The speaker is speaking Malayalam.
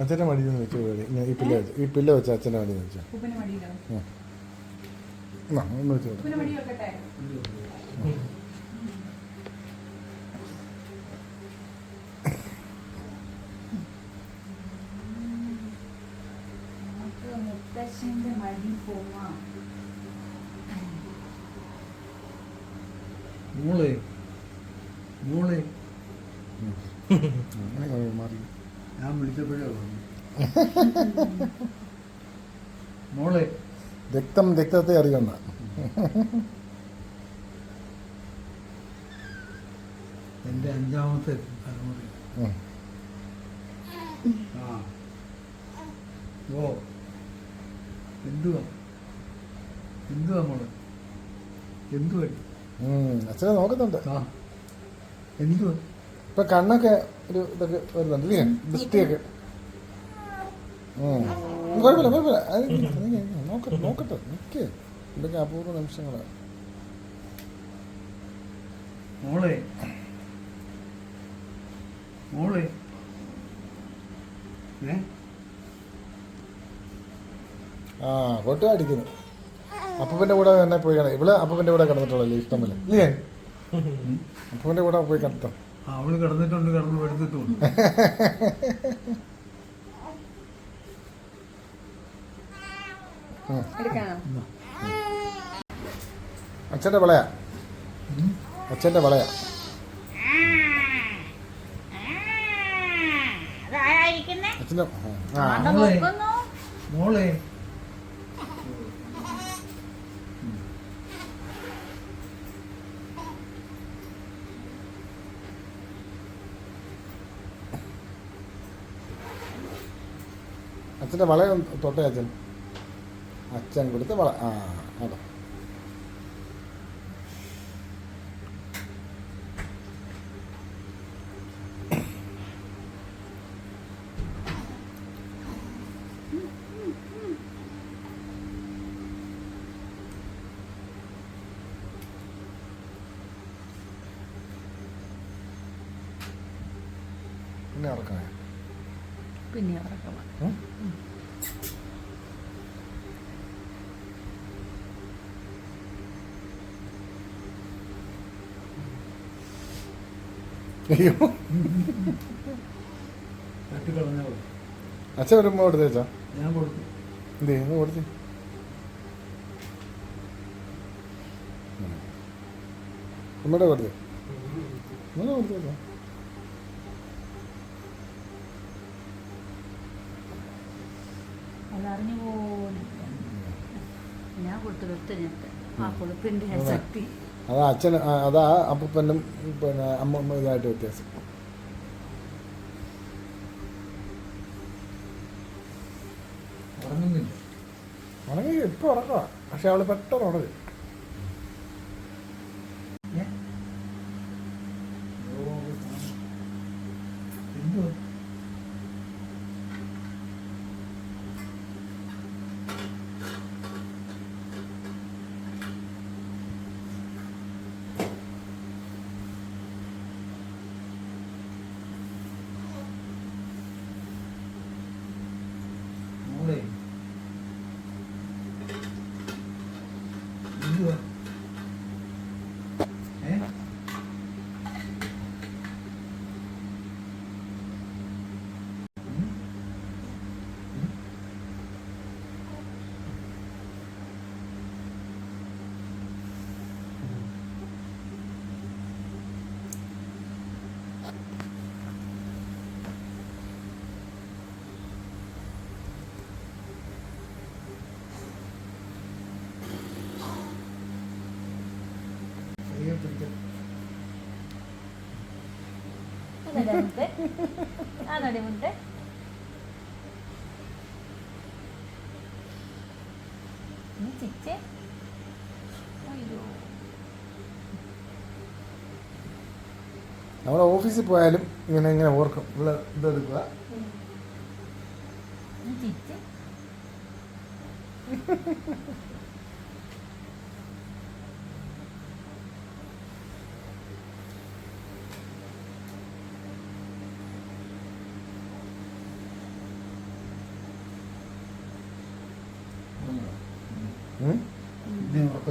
അച്ഛന്റെ മടിയിൽ നിന്ന് വെച്ച് പോയി ഈ പില്ല വെച്ച്. ഈ പില്ല വെച്ച് അച്ഛന്റെ മടിയിൽ വെച്ചു. ഉപ്പിന് മടിയിലോ? ഒന്ന് വെച്ചു. ഉപ്പിന് മടി വെക്കട്ടെ? മുത്തശ്ശന്റെ മടി പോവാം. മോളെ മോളെ. ഞാൻ വിളിച്ചപ്പോഴേ പറഞ്ഞു മോളെ. രക്തം രക്തത്തെ അറിയണ്ട. എന്റെ അഞ്ചാമത്തെ തലമുറ. ആ. ഓ. എന്തുവാ? എന്തുവാ മോളെ? എന്തുവാ. അച്ഛനെ നോക്കുന്നുണ്ട്. ആ. എന്തുവാ? ഇപ്പൊ കണ്ണൊക്കെ ഒരു ഇതൊക്കെ വരുന്നുണ്ട് ഇല്ലേ? ദൃഷ്ടിയൊക്കെ. കുഴപ്പമില്ല കുഴപ്പമില്ല. നോക്കട്ടെ നോക്കട്ടെ. നിൽക്കേ ഇതൊക്കെ അപൂർവ നിമിഷങ്ങളാണ് മോളെ. മോളെ. ആ കൊട്ട അടിക്കുന്നു. അപ്പൂപ്പന്റെ കൂടെ തന്നെ പോയി കാണാം ഇവൾ അപ്പൂപ്പന്റെ കൂടെ കിടന്നിട്ടുള്ളല്ലേ ഇഷ്ടമല്ലേ ഇല്ലേ? അപ്പൂപ്പന്റെ കൂടെ പോയി കിടത്തം അവൾ കിടന്നിട്ടുണ്ട് കിടന്ന് എടുത്തിട്ടുണ്ട് അച്ഛന്റെ അച്ഛന്റെ അച്ഛന്റെ അച്ഛന്റെ അച്ഛന്റെ അച്ഛന്റെ മോളെ. അച്ഛന്റെ വള തൊട്ടേ അച്ഛൻ. അച്ഛൻ കൊടുത്ത വള. ആ അതെ പിന്നെ ഇറക്കണേ പിന്നെ ഉറക്കം അയ്യോ. അച്ഛൻ വരുമ്പോ കൊടുത്തേച്ചാ ഞാൻ കൊടുത്തു. എന്തേ ഒന്ന് കൊടുത്തേ. അമ്മയുടെ കൊടുത്തേ. ഒന്ന് കൊടുത്തേച്ചാ അതറിഞ്ഞു പോലും ഞാൻ കൊടുത്തു വെത്ത ഞെട്ട് ആ കൊളുപ്പിന്റെ ശക്തി. അതാ അച്ഛൻ അതാ അപ്പനും പിന്നെ അമ്മ ഇതായിട്ട് വ്യത്യാസം. ഉറങ്ങുന്നില്ല. ഉറങ്ങി ഇപ്പൊ ഉറങ്ങുക പക്ഷെ അവൾ പെട്ടെന്ന് ഉണരും ഏ? ഓ, എന്തുവാ മോളെ എന്തുവാ ആണോടി മുട്ടെ നീ ചിച്ചേ അയ്യോ. നമ്മൾ ഓഫീസിൽ പോയാലും ഇങ്ങനെ ഇങ്ങനെ ഓർക്കും. ഇവിടെ ഇതെടുക്കുക ചിച്ചേ నేను ఒక